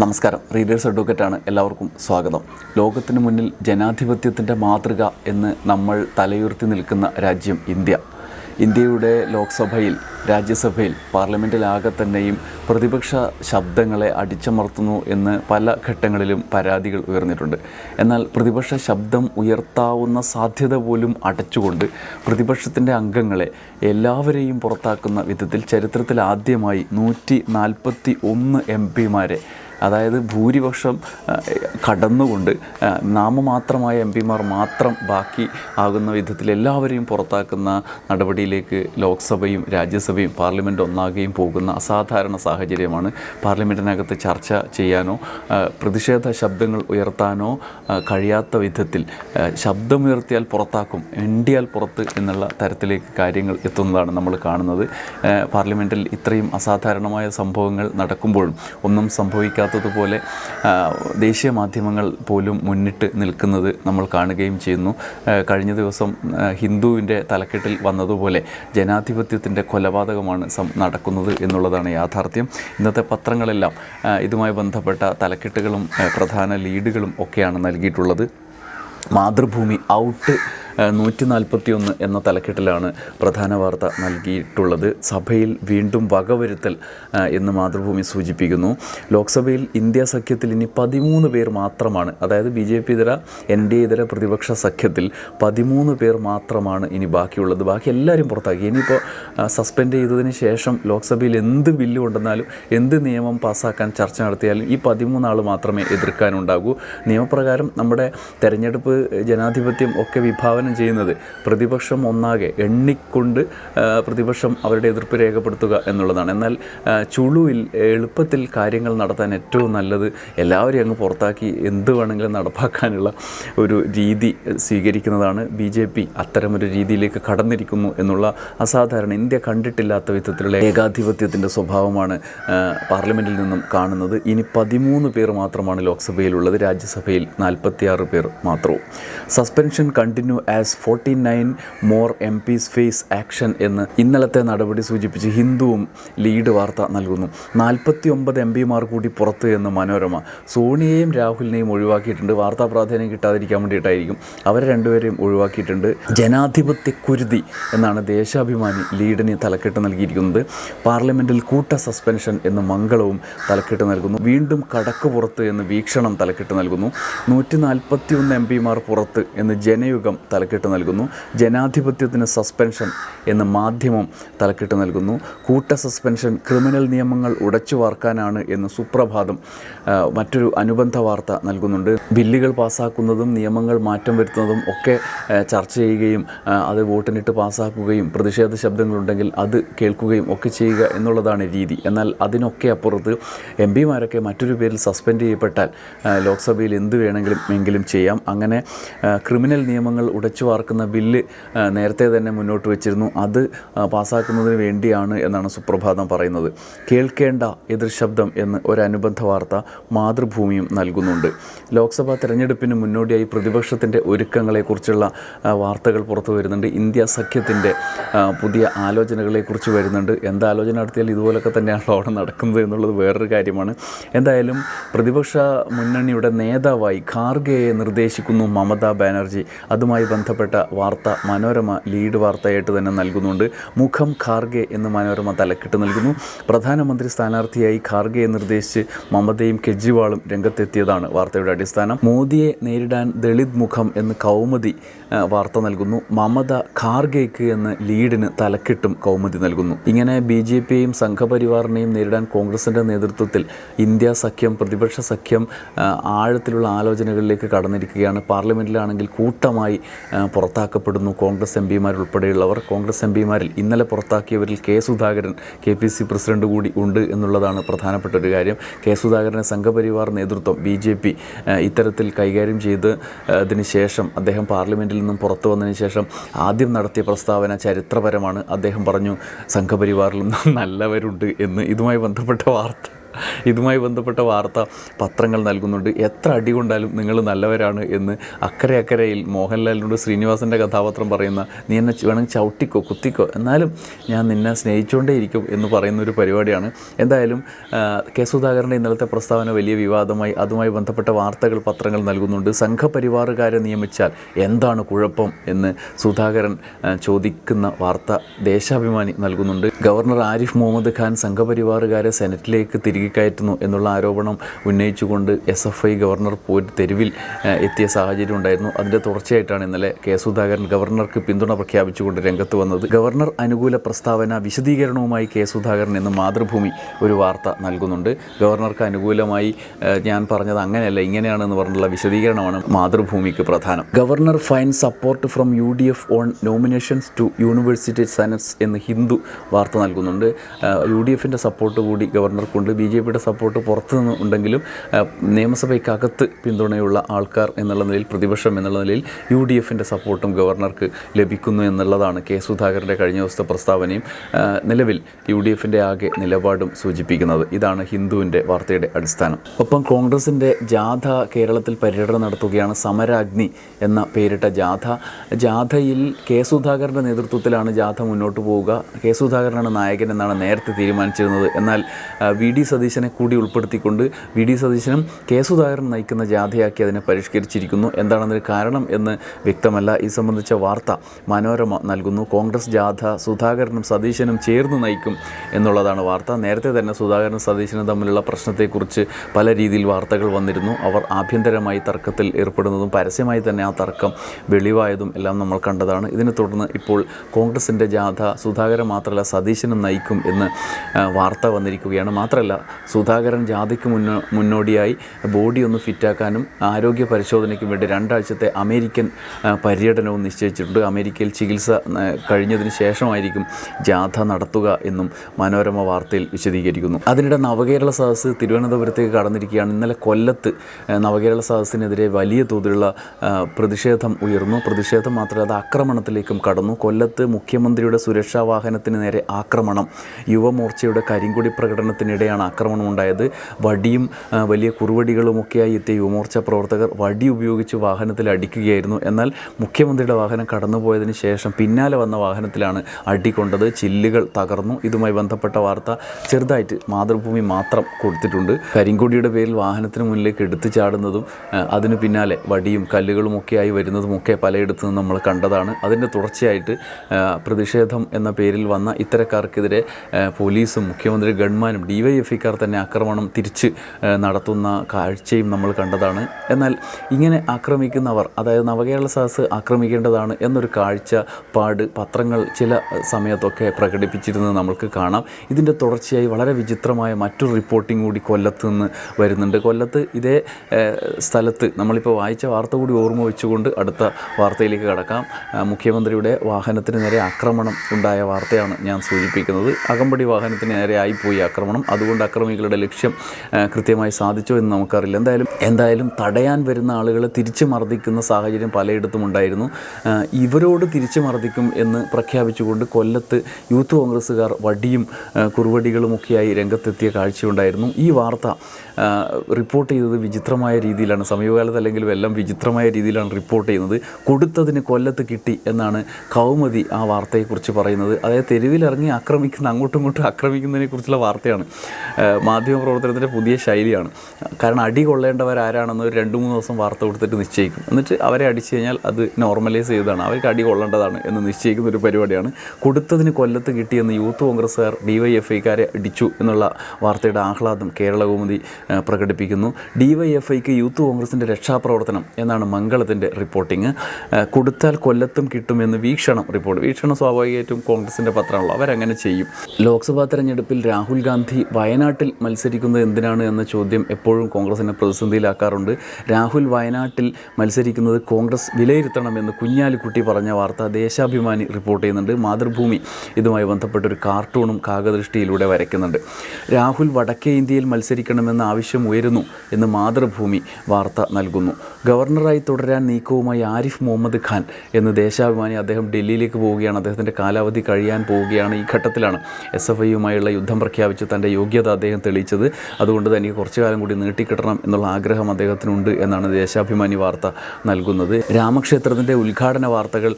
നമസ്കാരം. റീഡേഴ്സ് അഡ്വക്കേറ്റാണ് എല്ലാവർക്കും സ്വാഗതം. ലോകത്തിന് മുന്നിൽ ജനാധിപത്യത്തിന്റെ മാതൃക എന്ന് നമ്മൾ തലയുയർത്തി നിൽക്കുന്ന രാജ്യം ഇന്ത്യ. ഇന്ത്യയുടെ ലോക്സഭയിൽ രാജ്യസഭയിൽ പാർലമെന്റിലാകെ തന്നെയും പ്രതിപക്ഷ ശബ്ദങ്ങളെ അടിച്ചമർത്തുന്നു എന്ന് പല ഘട്ടങ്ങളിലും പരാതികൾ ഉയർന്നിട്ടുണ്ട്. എന്നാൽ പ്രതിപക്ഷ ശബ്ദം ഉയർത്താവുന്ന സാധ്യത പോലും അടച്ചുകൊണ്ട് പ്രതിപക്ഷത്തിന്റെ അംഗങ്ങളെ എല്ലാവരെയും പുറത്താക്കുന്ന വിധത്തിൽ ചരിത്രത്തിൽ ആദ്യമായി നൂറ്റി നാൽപ്പത്തി ഒന്ന് എം പിമാരെ അതായത് ഭൂരിപക്ഷം കടന്നുകൊണ്ട് നാമമാത്രമായ എം പിമാർ മാത്രം ബാക്കി ആകുന്ന വിധത്തിൽ എല്ലാവരെയും പുറത്താക്കുന്ന നടപടിയിലേക്ക് ലോക്സഭയും രാജ്യസഭയും പാർലമെന്റ് ഒന്നാകുകയും പോകുന്ന അസാധാരണ സാഹചര്യമാണ്. പാർലമെന്റിനകത്ത് ചർച്ച ചെയ്യാനോ പ്രതിഷേധ ശബ്ദങ്ങൾ ഉയർത്താനോ കഴിയാത്ത വിധത്തിൽ ശബ്ദമുയർത്തിയാൽ പുറത്താക്കും എണ്ടിയാൽ പുറത്ത് എന്നുള്ള തരത്തിലേക്ക് കാര്യങ്ങൾ എത്തുന്നതാണ് നമ്മൾ കാണുന്നത്. പാർലമെന്റിൽ ഇത്രയും അസാധാരണമായ സംഭവങ്ങൾ നടക്കുമ്പോഴും ഒന്നും സംഭവിക്കാത്തതുപോലെ ആ, ദേശീയ മാധ്യമങ്ങൾ പോലും മുന്നിട്ട് നിൽക്കുന്നത് നമ്മൾ കാണുകയും ചെയ്യുന്നു. കഴിഞ്ഞ ദിവസം ഹിന്ദുവിന്റെ തലക്കെട്ടിൽ വന്നതുപോലെ ജനാധിപത്യത്തിന്റെ കൊലപാതകമാണ് നടക്കുന്നത് എന്നുള്ളതാണ് യാഥാർത്ഥ്യം. ഇന്നത്തെ പത്രങ്ങളെല്ലാം ഇതുമായി ബന്ധപ്പെട്ട തലക്കെട്ടുകളും പ്രധാന ലീഡുകളും ഒക്കെയാണ് നൽകിയിട്ടുള്ളത്. മാതൃഭൂമി ഔട്ട് നൂറ്റി നാൽപ്പത്തിയൊന്ന് എന്ന തലക്കെട്ടിലാണ് പ്രധാന വാർത്ത നൽകിയിട്ടുള്ളത്. സഭയിൽ വീണ്ടും വകവരുത്തൽ എന്ന് മാതൃഭൂമി സൂചിപ്പിക്കുന്നു. ലോക്സഭയിൽ ഇന്ത്യ സഖ്യത്തിൽ ഇനി പതിമൂന്ന് പേർ മാത്രമാണ് അതായത് ബി ജെ പി ഇതര എൻ ഡി എ ഇതര പ്രതിപക്ഷ സഖ്യത്തിൽ പതിമൂന്ന് പേർ മാത്രമാണ് ഇനി ബാക്കിയുള്ളത്. ബാക്കി എല്ലാവരും പുറത്താക്കി. ഇനിയിപ്പോൾ സസ്പെൻഡ് ചെയ്തതിന് ശേഷം ലോക്സഭയിൽ എന്ത് ബില്ല് കൊണ്ടുവന്നാലും എന്ത് നിയമം പാസ്സാക്കാൻ ചർച്ച നടത്തിയാലും ഈ പതിമൂന്ന് ആൾ മാത്രമേ എതിർക്കാനുണ്ടാകൂ. നിയമപ്രകാരം നമ്മുടെ തെരഞ്ഞെടുപ്പ് ജനാധിപത്യം ഒക്കെ വിഭാവനം ചെയ്യുന്നത്. പ്രതിപക്ഷം ഒന്നാകെ എണ്ണിക്കൊണ്ട് പ്രതിപക്ഷം അവരുടെ എതിർപ്പ് രേഖപ്പെടുത്തുക എന്നുള്ളതാണ്. എന്നാൽ ചുളുവിൽ എളുപ്പത്തിൽ കാര്യങ്ങൾ നടത്താൻ ഏറ്റവും നല്ലത് എല്ലാവരെയും അങ്ങ് പുറത്താക്കി എന്ത് വേണമെങ്കിലും നടപ്പാക്കാനുള്ള ഒരു രീതി സ്വീകരിക്കുന്നതാണ്. ബി ജെ പി അത്തരമൊരു രീതിയിലേക്ക് കടന്നിരിക്കുന്നു എന്നുള്ള അസാധാരണ ഇന്ത്യ കണ്ടിട്ടില്ലാത്ത വിധത്തിലുള്ള ഏകാധിപത്യത്തിന്റെ സ്വഭാവമാണ് പാർലമെന്റിൽ നിന്നും കാണുന്നത്. ഇനി പതിമൂന്ന് പേർ മാത്രമാണ് ലോക്സഭയിലുള്ളത്. രാജ്യസഭയിൽ നാൽപ്പത്തിയാറ് പേർ മാത്രവും. Suspension continue as forty nine more MPs face action എന്ന് ഇന്നലത്തെ നടപടി സൂചിപ്പിച്ച് ഹിന്ദുവും ലീഡ് വാർത്ത നൽകുന്നു. നാൽപ്പത്തി ഒമ്പത് എം പിമാർ കൂടി പുറത്ത് എന്ന് മനോരമ. സോണിയയും രാഹുലിനെയും ഒഴിവാക്കിയിട്ടുണ്ട്. വാർത്താ പ്രാധാന്യം കിട്ടാതിരിക്കാൻ വേണ്ടിയിട്ടായിരിക്കും. അവരെ രണ്ടുപേരെയും ഒഴിവാക്കിയിട്ടുണ്ട്. ജനാധിപത്യ കുരുതി എന്നാണ് ദേശാഭിമാനി ലീഡിന് തലക്കെട്ട് നൽകിയിരിക്കുന്നത്. പാർലമെന്റിൽ കൂട്ട സസ്പെൻഷൻ എന്ന് മംഗളവും തലക്കെട്ട് നൽകുന്നു. വീണ്ടും കടക്ക് പുറത്ത് എന്ന് വീക്ഷണം തലക്കെട്ട് നൽകുന്നു. നൂറ്റി നാൽപ്പത്തി ഒന്ന് എം പിമാർ പുറത്ത് എന്ന് ജനയുഗം തലക്കെട്ട് നൽകുന്നു. ജനാധിപത്യത്തിന് സസ്പെൻഷൻ എന്ന് മാധ്യമം തലക്കെട്ട് നൽകുന്നു. കൂട്ട സസ്പെൻഷൻ ക്രിമിനൽ നിയമങ്ങൾ ഉടച്ചു വാർക്കാനാണ് എന്ന് സുപ്രഭാതം മറ്റൊരു അനുബന്ധ വാർത്ത നൽകുന്നുണ്ട്. ബില്ലുകൾ പാസ്സാക്കുന്നതും നിയമങ്ങൾ മാറ്റം വരുത്തുന്നതും ഒക്കെ ചർച്ച ചെയ്യുകയും അത് വോട്ടിനിട്ട് പാസ്സാക്കുകയും പ്രതിഷേധ ശബ്ദങ്ങളുണ്ടെങ്കിൽ അത് കേൾക്കുകയും ഒക്കെ ചെയ്യുക എന്നുള്ളതാണ് രീതി. എന്നാൽ അതിനൊക്കെ അപ്പുറത്ത് എം പിമാരൊക്കെ മറ്റൊരു പേരിൽ സസ്പെൻഡ് ചെയ്യപ്പെട്ടാൽ ലോക്സഭയിൽ എന്ത് വേണമെങ്കിലും എങ്കിലും ചെയ്യാം. അങ്ങനെ ക്രിമിനൽ നിയമങ്ങൾ ഉടച്ചു വാർക്കുന്ന ബില്ല് നേരത്തെ തന്നെ മുന്നോട്ട് വെച്ചിരുന്നു. അത് പാസ്സാക്കുന്നതിന് വേണ്ടിയാണ് എന്നാണ് സുപ്രഭാതം പറയുന്നത്. കേൾക്കേണ്ട എതിർശബ്ദം എന്ന് ഒരു അനുബന്ധ വാർത്ത മാതൃഭൂമിയും നൽകുന്നുണ്ട്. ലോക്സഭാ തെരഞ്ഞെടുപ്പിന് മുന്നോടിയായി പ്രതിപക്ഷത്തിന്റെ ഒരുക്കങ്ങളെക്കുറിച്ചുള്ള വാർത്തകൾ പുറത്തു വരുന്നുണ്ട്. ഇന്ത്യ സഖ്യത്തിന്റെ പുതിയ ആലോചനകളെക്കുറിച്ച് വരുന്നുണ്ട്. എന്ത് ആലോചന നടത്തിയാൽ ഇതുപോലൊക്കെ തന്നെയാണല്ലോ അവിടെ നടക്കുന്നത് എന്നുള്ളത് വേറൊരു കാര്യമാണ്. എന്തായാലും പ്രതിപക്ഷ മുന്നണിയുടെ നേതാവായി ഖാർഗെയെ നിർദ്ദേശിക്കുന്നു മമതാ ബാനർജി. അതുമായി ബന്ധപ്പെട്ട വാർത്ത മനോരമ ലീഡ് വാർത്തയായിട്ട് തന്നെ നൽകുന്നുണ്ട്. മുഖം ഖാർഗെ എന്ന് മനോരമ തലക്കെട്ട് നൽകുന്നു. പ്രധാനമന്ത്രി സ്ഥാനാർത്ഥിയായി ഖാർഗെ നിർദ്ദേശിച്ച് മമതയും കെജ്രിവാളും രംഗത്തെത്തിയതാണ് വാർത്തയുടെ അടിസ്ഥാനം. മോദിയെ നേരിടാൻ ദളിത് മുഖം എന്ന് കൗമുദി വാർത്ത നൽകുന്നു. മമത ഖാർഗെയ്ക്ക് എന്ന് ലീഡിന് തലക്കെട്ടും കൗമുദി നൽകുന്നു. ഇങ്ങനെ ബി ജെ പിയെയും സംഘപരിവാറിനെയും നേരിടാൻ കോൺഗ്രസിന്റെ നേതൃത്വത്തിൽ ഇന്ത്യ സഖ്യം പ്രതിപക്ഷ സഖ്യം ആഴത്തിലുള്ള ആലോചനകളിലേക്ക് കടന്നിരിക്കുകയാണ്. പാർലമെന്റിലാണെങ്കിൽ കൂട്ടമായി പുറത്താക്കപ്പെടുന്നു. കോൺഗ്രസ് എം പിമാരുൾപ്പെടെയുള്ളവർ കോൺഗ്രസ് എം പിമാരിൽ ഇന്നലെ പുറത്താക്കിയവരിൽ K Sudhakaran K P C president കൂടി ഉണ്ട് എന്നുള്ളതാണ് പ്രധാനപ്പെട്ട ഒരു കാര്യം. കെ സുധാകരനെ സംഘപരിവാർ നേതൃത്വം ബി ജെ പി ഇത്തരത്തിൽ കൈകാര്യം ചെയ്ത് അതിന് ശേഷം അദ്ദേഹം പാർലമെന്റിൽ നിന്നും പുറത്തു വന്നതിന് ശേഷം ആദ്യം നടത്തിയ പ്രസ്താവന ചരിത്രപരമാണ്. അദ്ദേഹം പറഞ്ഞു സംഘപരിവാറിൽ നിന്നും നല്ലവരുണ്ട് എന്ന്. ഇതുമായി ബന്ധപ്പെട്ട വാർത്ത. ഇതുമായി ബന്ധപ്പെട്ട വാർത്ത പത്രങ്ങൾ നൽകുന്നുണ്ട്. എത്ര അടി കൊണ്ടാലും നിങ്ങൾ നല്ലവരാണ് എന്ന് അക്കരെ അക്കരയിൽ മോഹൻലാലിനോട് ശ്രീനിവാസന്റെ കഥാപാത്രം പറയുന്ന നീ എന്നെ വേണമെങ്കിൽ ചവിട്ടിക്കോ കുത്തിക്കോ. എന്നാലും ഞാൻ നിന്നെ സ്നേഹിച്ചുകൊണ്ടേയിരിക്കും എന്ന് പറയുന്ന ഒരു പരിപാടിയാണ്. എന്തായാലും കെ സുധാകരന്റെ ഇന്നലത്തെ പ്രസ്താവന വലിയ വിവാദമായി. അതുമായി ബന്ധപ്പെട്ട വാർത്തകൾ പത്രങ്ങൾ നൽകുന്നുണ്ട്. സംഘപരിവാറുകാരെ നിയമിച്ചാൽ എന്താണ് കുഴപ്പം എന്ന് സുധാകരൻ ചോദിക്കുന്ന വാർത്ത ദേശാഭിമാനി നൽകുന്നുണ്ട്. ഗവർണർ ആരിഫ് മുഹമ്മദ് ഖാൻ സംഘപരിവാറുകാരെ സെനറ്റിലേക്ക് തിരികെ കയറ്റുന്നു എന്നുള്ള ആരോപണം ഉന്നയിച്ചുകൊണ്ട് എസ് എഫ് ഐ ഗവർണർ പോയിട്ട് തെരുവിൽ എത്തിയ സാഹചര്യം ഉണ്ടായിരുന്നു. അതിന്റെ തുടർച്ചയായിട്ടാണ് ഇന്നലെ കെ സുധാകരൻ ഗവർണർക്ക് പിന്തുണ പ്രഖ്യാപിച്ചുകൊണ്ട് രംഗത്ത് വന്നത്. ഗവർണർ അനുകൂല പ്രസ്താവന വിശദീകരണവുമായി കെ സുധാകരൻ എന്ന് മാതൃഭൂമി ഒരു വാർത്ത നൽകുന്നുണ്ട്. ഗവർണർക്ക് അനുകൂലമായി ഞാൻ പറഞ്ഞത് അങ്ങനെയല്ല ഇങ്ങനെയാണെന്ന് പറഞ്ഞുള്ള വിശദീകരണമാണ് മാതൃഭൂമിക്ക് പ്രധാനം. Governor finds support from U D F on nominations to university senates എന്ന് ഹിന്ദു വാർത്ത നൽകുന്നുണ്ട്. യു ഡി എഫിന്റെ സപ്പോർട്ട് കൂടി ഗവർണർക്കുണ്ട്. ബി ജെ പിയുടെ സപ്പോർട്ട് പുറത്തു നിന്ന് ഉണ്ടെങ്കിലും നിയമസഭയ്ക്കകത്ത് പിന്തുണയുള്ള ആൾക്കാർ എന്നുള്ള നിലയിൽ പ്രതിപക്ഷം എന്നുള്ള നിലയിൽ യു ഡി എഫിന്റെ സപ്പോർട്ടും ഗവർണർക്ക് ലഭിക്കുന്നു എന്നുള്ളതാണ് കെ സുധാകരന്റെ കഴിഞ്ഞ ദിവസത്തെ പ്രസ്താവനയും നിലവിൽ യു ഡി എഫിന്റെ ആകെ നിലപാടും സൂചിപ്പിക്കുന്നത്. ഇതാണ് ഹിന്ദുവിന്റെ വാർത്തയുടെ അടിസ്ഥാനം. ഒപ്പം കോൺഗ്രസിന്റെ ജാഥ കേരളത്തിൽ പര്യടനം നടത്തുകയാണ് സമരാഗ്നി എന്ന പേരിട്ട ജാഥ. ജാഥയിൽ കെ സുധാകരന്റെ നേതൃത്വത്തിലാണ് ജാഥ മുന്നോട്ട് പോവുക. കെ സുധാകരനാണ് നായകൻ എന്നാണ് നേരത്തെ തീരുമാനിച്ചിരുന്നത്. എന്നാൽ വി ഡി സതീശനെ കൂടി ഉൾപ്പെടുത്തിക്കൊണ്ട് വി ഡി സതീശനും കെ സുധാകരൻ നയിക്കുന്ന ജാഥയാക്കി അതിനെ പരിഷ്കരിച്ചിരിക്കുന്നു. എന്താണെന്നൊരു കാരണം എന്ന് വ്യക്തമല്ല. ഈ സംബന്ധിച്ച വാർത്ത മനോരമ നൽകുന്നു. കോൺഗ്രസ് ജാഥ സുധാകരനും സതീശനും ചേർന്ന് നയിക്കും എന്നുള്ളതാണ് വാർത്ത. നേരത്തെ തന്നെ സുധാകരനും സതീശനും തമ്മിലുള്ള പ്രശ്നത്തെക്കുറിച്ച് പല രീതിയിൽ വാർത്തകൾ വന്നിരുന്നു. അവർ ആഭ്യന്തരമായി തർക്കത്തിൽ ഏർപ്പെടുന്നതും പരസ്യമായി തന്നെ ആ തർക്കം വെളിവായതും എല്ലാം നമ്മൾ കണ്ടതാണ്. ഇതിനെ തുടർന്ന് ഇപ്പോൾ കോൺഗ്രസിന്റെ ജാഥ സുധാകരൻ മാത്രമല്ല സതീശനും നയിക്കും എന്ന് വാർത്ത വന്നിരിക്കുകയാണ്. മാത്രമല്ല സുധാകരൻ ജാഥയ്ക്ക് മുന്നോ മുന്നോടിയായി ബോഡി ഒന്ന് ഫിറ്റാക്കാനും ആരോഗ്യ പരിശോധനയ്ക്കും വേണ്ടി രണ്ടാഴ്ചത്തെ അമേരിക്കൻ പര്യടനവും നിശ്ചയിച്ചിട്ടുണ്ട്. അമേരിക്കയിൽ ചികിത്സ കഴിഞ്ഞതിന് ശേഷമായിരിക്കും ജാഥ നടത്തുക എന്നും മനോരമ വാർത്തയിൽ വിശദീകരിക്കുന്നു. അതിനിടെ നവകേരള സദസ് തിരുവനന്തപുരത്തേക്ക് കടന്നിരിക്കുകയാണ്. ഇന്നലെ കൊല്ലത്ത് നവകേരള സദസ്സിനെതിരെ വലിയ തോതിലുള്ള പ്രതിഷേധം ഉയർന്നു. പ്രതിഷേധം മാത്രമല്ല അത് ആക്രമണത്തിലേക്കും കടന്നു. കൊല്ലത്ത് മുഖ്യമന്ത്രിയുടെ സുരക്ഷാ വാഹനത്തിന് നേരെ ആക്രമണം. യുവമോർച്ചയുടെ കരിങ്കൊടി പ്രകടനത്തിനിടെയാണ് ആക്രമണം. ഉണ്ടായത്. വടിയും വലിയ കുറുവടികളുമൊക്കെയായി എത്തിയ യുവമോർച്ച പ്രവർത്തകർ വടി ഉപയോഗിച്ച് വാഹനത്തിൽ അടിക്കുകയായിരുന്നു. എന്നാൽ മുഖ്യമന്ത്രിയുടെ വാഹനം കടന്നുപോയതിന് ശേഷം പിന്നാലെ വന്ന വാഹനത്തിലാണ് അടി കൊണ്ടത്. ചില്ലുകൾ തകർന്നു. ഇതുമായി ബന്ധപ്പെട്ട വാർത്ത ചെറുതായിട്ട് മാതൃഭൂമി മാത്രം കൊടുത്തിട്ടുണ്ട്. കരിങ്കൊടിയുടെ പേരിൽ വാഹനത്തിന് മുന്നിലേക്ക് എടുത്തു ചാടുന്നതും അതിന് പിന്നാലെ വടിയും കല്ലുകളും ഒക്കെയായി വരുന്നതുമൊക്കെ പലയിടത്തു നിന്ന് നമ്മൾ കണ്ടതാണ്. അതിന്റെ തുടർച്ചയായിട്ട് പ്രതിഷേധം എന്ന പേരിൽ വന്ന ഇത്തരക്കാർക്കെതിരെ പോലീസും മുഖ്യമന്ത്രി ഗവൺമാനും ഡിവൈഎഫ്ഐക്കാർ തന്നെ ആക്രമണം തിരിച്ച് നടത്തുന്ന കാഴ്ചയും നമ്മൾ കണ്ടതാണ്. എന്നാൽ ഇങ്ങനെ ആക്രമിക്കുന്നവർ അതായത് നവകേരള സദസ് ആക്രമിക്കേണ്ടതാണ് എന്നൊരു കാഴ്ച കാഴ്ചപ്പാട് പത്രങ്ങൾ ചില സമയത്തൊക്കെ പ്രകടിപ്പിച്ചിരുന്നത് നമുക്ക് കാണാം. ഇതിന്റെ തുടർച്ചയായി വളരെ വിചിത്രമായ മറ്റൊരു റിപ്പോർട്ടിംഗ് കൂടി കൊല്ലത്ത് നിന്ന് വരുന്നുണ്ട്. കൊല്ലത്ത് ഇതേ സ്ഥലത്ത് നമ്മളിപ്പോൾ വായിച്ച വാർത്ത കൂടി ഓർമ്മ വെച്ചുകൊണ്ട് അടുത്ത വാർത്തയിലേക്ക് കടക്കാം. മുഖ്യമന്ത്രിയുടെ വാഹനത്തിന് നേരെ ആക്രമണം ഉണ്ടായ വാർത്തയാണ് ഞാൻ സൂചിപ്പിക്കുന്നത്. അകമ്പടി വാഹനത്തിന് നേരെ ആയിപ്പോയി ആക്രമണം. അതുകൊണ്ട് അക്രമികളുടെ ലക്ഷ്യം കൃത്യമായി സാധിച്ചോ എന്ന് നമുക്കറിയില്ല. എന്തായാലും എന്തായാലും തടയാൻ വരുന്ന ആളുകളെ തിരിച്ചു മർദ്ദിക്കുന്ന സാഹചര്യം പലയിടത്തും ഉണ്ടായിരുന്നു. ഇവരോട് തിരിച്ചു മർദ്ദിക്കും എന്ന് പ്രഖ്യാപിച്ചുകൊണ്ട് കൊല്ലത്ത് യൂത്ത് കോൺഗ്രസ്സുകാർ വടിയും കുറുവടികളുമൊക്കെയായി രംഗത്തെത്തിയ കാഴ്ചയുണ്ടായിരുന്നു. ഈ വാർത്ത റിപ്പോർട്ട് ചെയ്തത് വിചിത്രമായ രീതിയിലാണ്. സമീപകാലത്ത് അല്ലെങ്കിൽ എല്ലാം വിചിത്രമായ രീതിയിലാണ് റിപ്പോർട്ട് ചെയ്യുന്നത്. കൊടുത്തതിന് കൊല്ലത്ത് കിട്ടി എന്നാണ് കൗമുദി ആ വാർത്തയെക്കുറിച്ച് പറയുന്നത്. അതായത് തെരുവിലിറങ്ങി ആക്രമിക്കുന്ന അങ്ങോട്ടും ഇങ്ങോട്ടും ആക്രമിക്കുന്നതിനെ കുറിച്ചുള്ള വാർത്തയാണ്. മാധ്യമപ്രവർത്തനത്തിന്റെ പുതിയ ശൈലിയാണ്. കാരണം അടി കൊള്ളേണ്ടവരാരാണെന്ന് ഒരു രണ്ട് മൂന്ന് ദിവസം വാർത്ത കൊടുത്തിട്ട് നിശ്ചയിക്കും. എന്നിട്ട് അവരെ അടിച്ചു കഴിഞ്ഞാൽ അത് നോർമലൈസ് ചെയ്തതാണ്. അവർക്ക് അടി കൊള്ളേണ്ടതാണ് എന്ന് നിശ്ചയിക്കുന്ന ഒരു പരിപാടിയാണ്. കൊടുത്തതിന് കൊല്ലത്ത് കിട്ടിയെന്ന് യൂത്ത് കോൺഗ്രസ്സുകാർ ഡി വൈ എഫ് ഐക്കാരെ അടിച്ചു എന്നുള്ള വാർത്തയുടെ ആഹ്ലാദം കേരള കൗമുദി ആ, പ്രകടിപ്പിക്കുന്നു. ഡി വൈ എഫ് ഐക്ക് യൂത്ത് കോൺഗ്രസിന്റെ രക്ഷാപ്രവർത്തനം എന്നാണ് മംഗളത്തിന്റെ റിപ്പോർട്ടിങ് കൊടുത്താൽ കൊല്ലത്തും കിട്ടുമെന്ന് വീക്ഷണം റിപ്പോർട്ട് വീക്ഷണം സ്വാഭാവികമായിട്ടും കോൺഗ്രസിന്റെ പത്രമാണല്ലോ. അവരങ്ങനെ ചെയ്യും. ലോക്സഭാ തെരഞ്ഞെടുപ്പിൽ രാഹുൽ ഗാന്ധി വയനാട്ടിൽ മത്സരിക്കുന്നത് എന്തിനാണ് എന്ന ചോദ്യം എപ്പോഴും കോൺഗ്രസിനെ പ്രതിസന്ധിയിലാക്കാറുണ്ട്. രാഹുൽ വയനാട്ടിൽ മത്സരിക്കുന്നത് കോൺഗ്രസ് വിലയിരുത്തണമെന്ന് കുഞ്ഞാലിക്കുട്ടി പറഞ്ഞ വാർത്ത ദേശാഭിമാനി റിപ്പോർട്ട് ചെയ്യുന്നുണ്ട്. മാതൃഭൂമി ഇതുമായി ബന്ധപ്പെട്ടൊരു കാർട്ടൂണും കാകദൃഷ്ടിയിലൂടെ വരയ്ക്കുന്നുണ്ട്. രാഹുൽ വടക്കേ ഇന്ത്യയിൽ മത്സരിക്കണമെന്ന ആവശ്യം ഉയരുന്നു എന്ന് മാതൃഭൂമി വാർത്ത നൽകുന്നു. ഗവർണറായി തുടരാൻ നീക്കവുമായി ആരിഫ് മുഹമ്മദ് ഖാൻ എന്ന് ദേശാഭിമാനി അദ്ദേഹം ഡൽഹിയിലേക്ക് പോവുകയാണ്. അദ്ദേഹത്തിന്റെ കാലാവധി കഴിയാൻ പോവുകയാണ് ഈ ഘട്ടത്തിലാണ് എസ് എഫ് ഐയുമായുള്ള യുദ്ധം പ്രഖ്യാപിച്ച് തന്റെ യോഗ്യത അദ്ദേഹം തെളിയിച്ചത്. അതുകൊണ്ട് തന്നെ കുറച്ചു കാലം കൂടി നീട്ടിക്കിട്ടണം എന്നുള്ള ആഗ്രഹം അദ്ദേഹത്തിനുണ്ട് എന്നാണ് ദേശാഭിമാനി വാർത്ത നൽകുന്നത്. രാമക്ഷേത്രത്തിന്റെ ഉദ്ഘാടന വാർത്തകൾ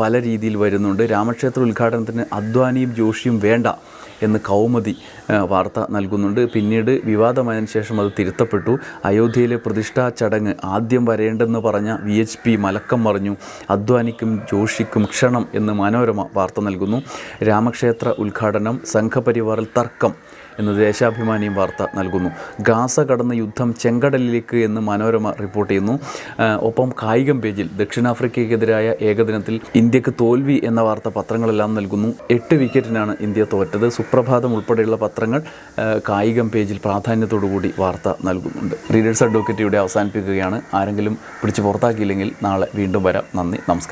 പല രീതിയിൽ വരുന്നുണ്ട്. രാമക്ഷേത്ര ഉദ്ഘാടനത്തിന് അദ്വാനിയും ജോഷിയും വേണ്ട എന്ന് കൗമുദി വാർത്ത നൽകുന്നുണ്ട്. പിന്നീട് വിവാദമായതിനു ശേഷം അത് തിരുത്തപ്പെട്ടു. അയോധ്യയിലെ പ്രതിഷ്ഠാ ചടങ്ങ് ആദ്യം വരേണ്ടെന്ന് പറഞ്ഞ വി എച്ച് പി മലക്കം മറിഞ്ഞു. അദ്വാനിക്കും ജോഷിക്കും ക്ഷണം എന്ന് മനോരമ വാർത്ത നൽകുന്നു. രാമക്ഷേത്ര ഉദ്ഘാടനം സംഘപരിവാറിൽ തർക്കം. എന്ന് ദേശാഭിമാനിയും വാർത്ത നൽകുന്നു. ഗാസ കടന്ന യുദ്ധം ചെങ്കടലിലേക്ക് എന്ന് മനോരമ റിപ്പോർട്ട് ചെയ്യുന്നു. ഒപ്പം കായികം പേജിൽ ദക്ഷിണാഫ്രിക്കയ്ക്കെതിരായ ഏകദിനത്തിൽ ഇന്ത്യയ്ക്ക് തോൽവി എന്ന വാർത്ത പത്രങ്ങളെല്ലാം നൽകുന്നു. എട്ട് വിക്കറ്റിനാണ് ഇന്ത്യ തോറ്റത്. സുപ്രഭാതം ഉൾപ്പെടെയുള്ള പത്രങ്ങൾ കായികം പേജിൽ പ്രാധാന്യത്തോടുകൂടി വാർത്ത നൽകുന്നുണ്ട്. റീഡേഴ്സ് അഡ്വക്കേറ്റ് ഇവിടെ അവസാനിപ്പിക്കുകയാണ്. ആരെങ്കിലും പിടിച്ച് പുറത്താക്കിയില്ലെങ്കിൽ നാളെ വീണ്ടും വരാം. നന്ദി. നമസ്കാരം.